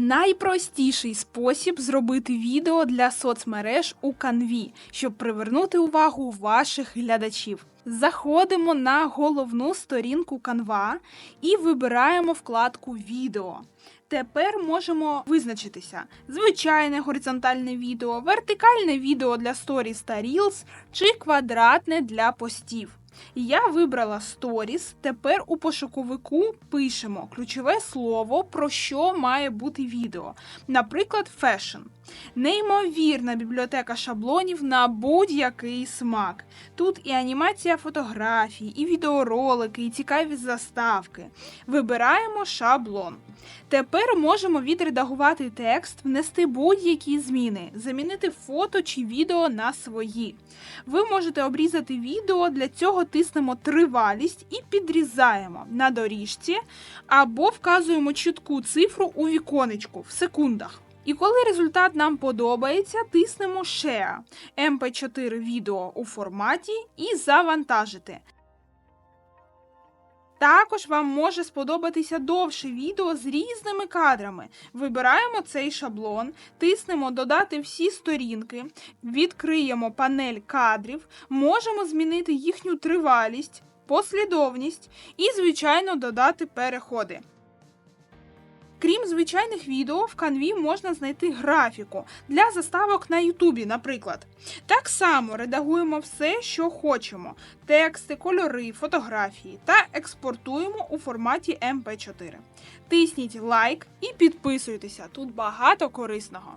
Найпростіший спосіб зробити відео для соцмереж у канві, щоб привернути увагу ваших глядачів. Заходимо на головну сторінку Canva і вибираємо вкладку Відео. Тепер можемо визначитися: звичайне горизонтальне відео, вертикальне відео для Stories та Reels чи квадратне для постів. Я вибрала Stories. Тепер у пошуковику пишемо ключове слово, про що має бути відео. Наприклад, fashion. Неймовірна бібліотека шаблонів на будь-який смак. Тут і анімація фотографій, і відеоролики, і цікаві заставки. Вибираємо шаблон. Тепер можемо відредагувати текст, внести будь-які зміни, замінити фото чи відео на свої. Ви можете обрізати відео, для цього тиснемо тривалість і підрізаємо на доріжці або вказуємо чітку цифру у віконечку в секундах. І коли результат нам подобається, тиснемо Share MP4 відео у форматі і завантажити. Також вам може сподобатися довше відео з різними кадрами. Вибираємо цей шаблон, тиснемо Додати всі сторінки, відкриємо панель кадрів, можемо змінити їхню тривалість, послідовність і, звичайно, додати переходи. Крім звичайних відео, в канві можна знайти графіку для заставок на Ютубі, наприклад. Так само редагуємо все, що хочемо: тексти, кольори, фотографії та експортуємо у форматі MP4. Тисніть лайк і підписуйтеся, тут багато корисного.